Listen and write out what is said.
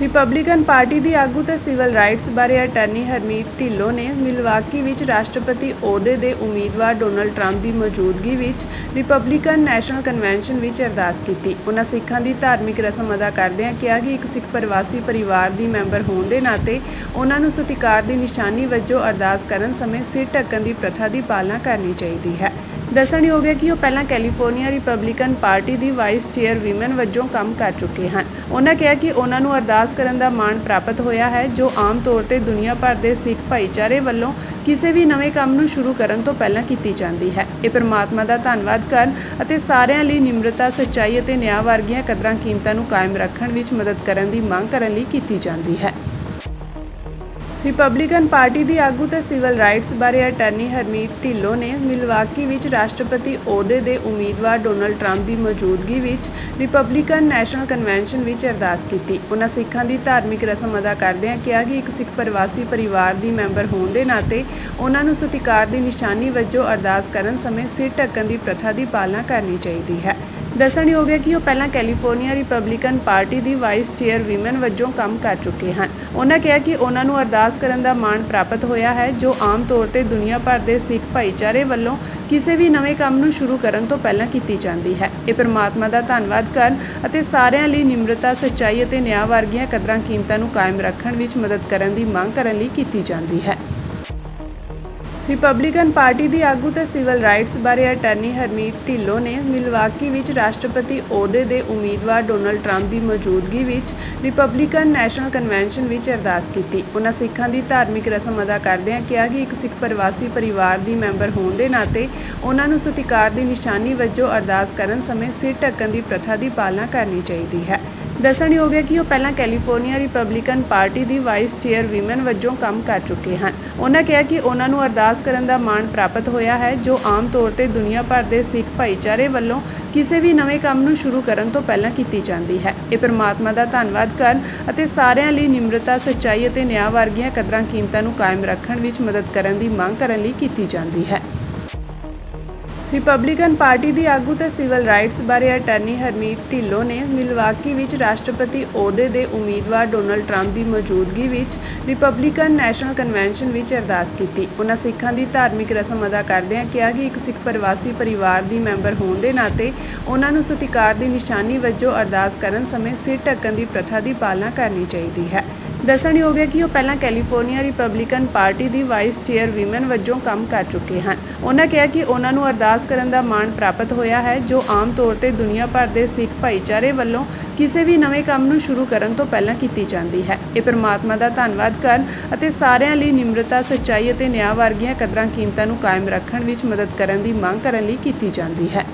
Republican party ਦੀ ਆਗੂ ਤੇ ਸਿਵਲ ਰਾਈਟਸ ਬਾਰੇ ਅਟਾਰਨੀ ਹਰਮੀਤ ਢਿੱਲੋਂ ਨੇ ਮਿਲਵਾਕੀ ਵਿੱਚ ਰਾਸ਼ਟਰਪਤੀ ਅਹੁਦੇ ਦੇ ਉਮੀਦਵਾਰ ਡੋਨਲਡ ਟਰੰਪ ਦੀ ਮੌਜੂਦਗੀ ਵਿੱਚ ਰਿਪਬਲਿਕਨ ਨੈਸ਼ਨਲ ਕਨਵੈਨਸ਼ਨ ਵਿੱਚ ਅਰਦਾਸ ਕੀਤੀ। ਉਹਨਾਂ ਸਿੱਖਾਂ ਦੀ ਧਾਰਮਿਕ ਰਸਮ ਅਦਾ ਕਰਦਿਆਂ ਕਿਹਾ ਕਿ ਇੱਕ ਸਿੱਖ ਪ੍ਰਵਾਸੀ ਪਰਿਵਾਰ ਦੀ ਮੈਂਬਰ ਹੋਣ ਦੇ ਨਾਤੇ ਉਹਨਾਂ ਨੂੰ ਸਤਿਕਾਰ ਦੀ ਨਿਸ਼ਾਨੀ ਵਜੋਂ ਅਰਦਾਸ ਕਰਨ ਸਮੇਂ ਸਿਰ ਢੱਕਣ ਦੀ ਪ੍ਰਥਾ ਦੀ ਪਾਲਣਾ ਕਰਨੀ ਚਾਹੀਦੀ ਹੈ। ਦੱਸਣਯੋਗ ਹੈ ਕਿ ਉਹ ਪਹਿਲਾਂ ਕੈਲੀਫੋਰਨੀਆ ਰਿਪਬਲਿਕਨ ਪਾਰਟੀ ਦੀ ਵਾਈਸ ਚੇਅਰ ਵੀਮਨ ਵਜੋਂ ਕੰਮ ਕਰ ਚੁੱਕੇ ਹਨ। ਉਹਨਾਂ ਕਿਹਾ ਕਿ ਉਹਨਾਂ ਨੂੰ ਅਰਦਾਸ ਕਰਨ ਦਾ ਮਾਣ ਪ੍ਰਾਪਤ ਹੋਇਆ ਹੈ ਜੋ ਆਮ ਤੌਰ ਤੇ ਦੁਨੀਆ ਭਰ ਦੇ ਸਿੱਖ ਭਾਈਚਾਰੇ ਵੱਲੋਂ ਕਿਸੇ ਵੀ ਨਵੇਂ ਕੰਮ ਨੂੰ ਸ਼ੁਰੂ ਕਰਨ ਤੋਂ ਪਹਿਲਾਂ ਕੀਤੀ ਜਾਂਦੀ ਹੈ। ਇਹ ਪਰਮਾਤਮਾ ਦਾ ਧੰਨਵਾਦ ਕਰਨ ਅਤੇ ਸਾਰਿਆਂ ਲਈ ਨਿਮਰਤਾ, ਸੱਚਾਈ ਅਤੇ ਨਿਆਂ ਵਰਗੀਆਂ ਕਦਰਾਂ ਕੀਮਤਾਂ ਨੂੰ ਕਾਇਮ ਰੱਖਣ ਵਿੱਚ ਮਦਦ ਕਰਨ ਦੀ ਮੰਗ ਕਰਨ ਲਈ ਕੀਤੀ ਜਾਂਦੀ ਹੈ। ਰਿਪਬਲਿਕਨ ਪਾਰਟੀ ਦੀ ਆਗੂ ਤੇ ਸਿਵਲ ਰਾਈਟਸ ਬਾਰੇ ਅਟਾਰਨੀ ਹਰਮੀਤ ਢਿੱਲੋਂ ਨੇ ਮਿਲਵਾਕੀ ਵਿੱਚ ਰਾਸ਼ਟਰਪਤੀ ਅਹੁਦੇ ਦੇ ਉਮੀਦਵਾਰ ਡੋਨਲਡ ਟਰੰਪ ਦੀ ਮੌਜੂਦਗੀ ਵਿੱਚ ਰਿਪਬਲਿਕਨ ਨੈਸ਼ਨਲ ਕਨਵੈਨਸ਼ਨ ਵਿੱਚ ਅਰਦਾਸ ਕੀਤੀ। ਉਹਨਾਂ ਸਿੱਖਾਂ ਦੀ ਧਾਰਮਿਕ ਰਸਮ ਅਦਾ ਕਰਦਿਆਂ ਕਿਹਾ ਕਿ ਇੱਕ ਸਿੱਖ ਪ੍ਰਵਾਸੀ ਪਰਿਵਾਰ ਦੀ ਮੈਂਬਰ ਹੋਣ ਦੇ ਨਾਤੇ ਉਹਨਾਂ ਨੂੰ ਸਤਿਕਾਰ ਦੀ ਨਿਸ਼ਾਨੀ ਵਜੋਂ ਅਰਦਾਸ ਕਰਨ ਸਮੇਂ ਸਿਰ ਢੱਕਣ ਦੀ ਪ੍ਰਥਾ ਦੀ ਪਾਲਣਾ ਕਰਨੀ ਚਾਹੀਦੀ ਹੈ। ਦੱਸਣਯੋਗ ਹੈ ਕਿ ਉਹ ਪਹਿਲਾਂ ਕੈਲੀਫੋਰਨੀਆ ਰਿਪਬਲਿਕਨ ਪਾਰਟੀ ਦੀ ਵਾਈਸ ਚੇਅਰ ਵੀਮਨ ਵਜੋਂ ਕੰਮ ਕਰ ਚੁੱਕੇ ਹਨ। ਉਹਨਾਂ ਕਿਹਾ ਕਿ ਉਹਨਾਂ ਨੂੰ ਅਰਦਾਸ ਕਰਨ ਦਾ ਮਾਣ ਪ੍ਰਾਪਤ ਹੋਇਆ ਹੈ ਜੋ ਆਮ ਤੌਰ ਤੇ ਦੁਨੀਆ ਭਰ ਦੇ ਸਿੱਖ ਭਾਈਚਾਰੇ ਵੱਲੋਂ ਕਿਸੇ ਵੀ ਨਵੇਂ ਕੰਮ ਨੂੰ ਸ਼ੁਰੂ ਕਰਨ ਤੋਂ ਪਹਿਲਾਂ ਕੀਤੀ ਜਾਂਦੀ ਹੈ। ਇਹ ਪ੍ਰਮਾਤਮਾ ਦਾ ਧੰਨਵਾਦ ਕਰਨ ਅਤੇ ਸਾਰਿਆਂ ਲਈ ਨਿਮਰਤਾ, ਸੱਚਾਈ ਅਤੇ ਨਿਆਂ ਵਰਗੀਆਂ ਕਦਰਾਂ ਕੀਮਤਾਂ ਨੂੰ ਕਾਇਮ ਰੱਖਣ ਵਿੱਚ ਮਦਦ ਕਰਨ ਦੀ ਮੰਗ ਕਰਨ ਲਈ ਕੀਤੀ ਜਾਂਦੀ ਹੈ। ਰਿਪਬਲਿਕਨ ਪਾਰਟੀ ਦੀ ਆਗੂ ਤੇ ਸਿਵਲ ਰਾਈਟਸ ਬਾਰੇ ਅਟਾਰਨੀ ਹਰਮੀਤ ਢਿੱਲੋਂ ਨੇ ਮਿਲਵਾਕੀ ਵਿੱਚ ਰਾਸ਼ਟਰਪਤੀ ਅਹੁਦੇ ਦੇ ਉਮੀਦਵਾਰ ਡੋਨਲਡ ਟਰੰਪ ਦੀ ਮੌਜੂਦਗੀ ਵਿੱਚ ਰਿਪਬਲਿਕਨ ਨੈਸ਼ਨਲ ਕਨਵੈਨਸ਼ਨ ਵਿੱਚ ਅਰਦਾਸ ਕੀਤੀ। ਉਹਨਾਂ ਸਿੱਖਾਂ ਦੀ ਧਾਰਮਿਕ ਰਸਮ ਅਦਾ ਕਰਦਿਆਂ ਕਿਹਾ ਕਿ ਇੱਕ ਸਿੱਖ ਪ੍ਰਵਾਸੀ ਪਰਿਵਾਰ ਦੀ ਮੈਂਬਰ ਹੋਣ ਦੇ ਨਾਤੇ ਉਹਨਾਂ ਨੂੰ ਸਤਿਕਾਰ ਦੀ ਨਿਸ਼ਾਨੀ ਵਜੋਂ ਅਰਦਾਸ ਕਰਨ ਸਮੇਂ ਸਿਰ ਢੱਕਣ ਦੀ ਪ੍ਰਥਾ ਦੀ ਪਾਲਣਾ ਕਰਨੀ ਚਾਹੀਦੀ ਹੈ। ਦੱਸਣਯੋਗ ਹੈ ਕਿ ਉਹ ਪਹਿਲਾਂ ਕੈਲੀਫੋਰਨੀਆ ਰਿਪਬਲਿਕਨ ਪਾਰਟੀ ਦੀ ਵਾਈਸ ਚੇਅਰ ਵੀਮਨ ਵਜੋਂ ਕੰਮ ਕਰ ਚੁੱਕੇ ਹਨ। ਉਹਨਾਂ ਕਿਹਾ ਕਿ ਉਹਨਾਂ ਨੂੰ ਅਰਦਾਸ ਕਰਨ ਦਾ ਮਾਣ ਪ੍ਰਾਪਤ ਹੋਇਆ ਹੈ ਜੋ ਆਮ ਤੌਰ ਤੇ ਦੁਨੀਆ ਭਰ ਦੇ ਸਿੱਖ ਭਾਈਚਾਰੇ ਵੱਲੋਂ ਕਿਸੇ ਵੀ ਨਵੇਂ ਕੰਮ ਨੂੰ ਸ਼ੁਰੂ ਕਰਨ ਤੋਂ ਪਹਿਲਾਂ ਕੀਤੀ ਜਾਂਦੀ ਹੈ। ਇਹ ਪਰਮਾਤਮਾ ਦਾ ਧੰਨਵਾਦ ਕਰਨ ਅਤੇ ਸਾਰਿਆਂ ਲਈ ਨਿਮਰਤਾ, ਸੱਚਾਈ ਅਤੇ ਨਿਆਂ ਵਰਗੀਆਂ ਕਦਰਾਂ ਕੀਮਤਾਂ ਨੂੰ ਕਾਇਮ ਰੱਖਣ ਵਿੱਚ ਮਦਦ ਕਰਨ ਦੀ ਮੰਗ ਕਰਨ ਲਈ ਕੀਤੀ ਜਾਂਦੀ ਹੈ। ਰਿਪਬਲਿਕਨ ਪਾਰਟੀ ਦੀ ਆਗੂ ਤੇ ਸਿਵਲ ਰਾਈਟਸ ਬਾਰੇ ਅਟਾਰਨੀ ਹਰਮੀਤ ਢਿੱਲੋਂ ਨੇ ਮਿਲਵਾਕੀ ਵਿੱਚ ਰਾਸ਼ਟਰਪਤੀ ਅਹੁਦੇ ਦੇ ਉਮੀਦਵਾਰ ਡੋਨਲਡ ਟਰੰਪ ਦੀ ਮੌਜੂਦਗੀ ਵਿੱਚ ਰਿਪਬਲਿਕਨ ਨੈਸ਼ਨਲ ਕਨਵੈਨਸ਼ਨ ਵਿੱਚ ਅਰਦਾਸ ਕੀਤੀ। ਉਹਨਾਂ ਸਿੱਖਾਂ ਦੀ ਧਾਰਮਿਕ ਰਸਮ ਅਦਾ ਕਰਦਿਆਂ ਕਿਹਾ ਕਿ ਇੱਕ ਸਿੱਖ ਪ੍ਰਵਾਸੀ ਪਰਿਵਾਰ ਦੀ ਮੈਂਬਰ ਹੋਣ ਦੇ ਨਾਤੇ ਉਹਨਾਂ ਨੂੰ ਸਤਿਕਾਰ ਦੀ ਨਿਸ਼ਾਨੀ ਵਜੋਂ ਅਰਦਾਸ ਕਰਨ ਸਮੇਂ ਸਿਰ ਢੱਕਣ ਦੀ ਪ੍ਰਥਾ ਦੀ ਪਾਲਣਾ ਕਰਨੀ ਚਾਹੀਦੀ ਹੈ। ਦੱਸਣਯੋਗ ਹੈ ਕਿ ਉਹ ਪਹਿਲਾਂ ਕੈਲੀਫੋਰਨੀਆ ਰਿਪਬਲਿਕਨ ਪਾਰਟੀ ਦੀ ਵਾਈਸ ਚੇਅਰ ਵੀਮਨ ਵਜੋਂ ਕੰਮ ਕਰ ਚੁੱਕੇ ਹਨ। ਉਹਨਾਂ ਕਿਹਾ ਕਿ ਉਹਨਾਂ ਨੂੰ ਅਰਦਾਸ ਕਰਨ ਦਾ ਮਾਣ ਪ੍ਰਾਪਤ ਹੋਇਆ ਹੈ ਜੋ ਆਮ ਤੌਰ ਤੇ ਦੁਨੀਆ ਭਰ ਦੇ ਸਿੱਖ ਭਾਈਚਾਰੇ ਵੱਲੋਂ ਕਿਸੇ ਵੀ ਨਵੇਂ ਕੰਮ ਨੂੰ ਸ਼ੁਰੂ ਕਰਨ ਤੋਂ ਪਹਿਲਾਂ ਕੀਤੀ ਜਾਂਦੀ ਹੈ। ਇਹ ਪ੍ਰਮਾਤਮਾ ਦਾ ਧੰਨਵਾਦ ਕਰਨ ਅਤੇ ਸਾਰਿਆਂ ਲਈ ਨਿਮਰਤਾ, ਸੱਚਾਈ ਅਤੇ ਨਿਆਂ ਵਰਗੀਆਂ ਕਦਰਾਂ ਕੀਮਤਾਂ ਨੂੰ ਕਾਇਮ ਰੱਖਣ ਵਿੱਚ ਮਦਦ ਕਰਨ ਦੀ ਮੰਗ ਕਰਨ ਲਈ ਕੀਤੀ ਜਾਂਦੀ ਹੈ।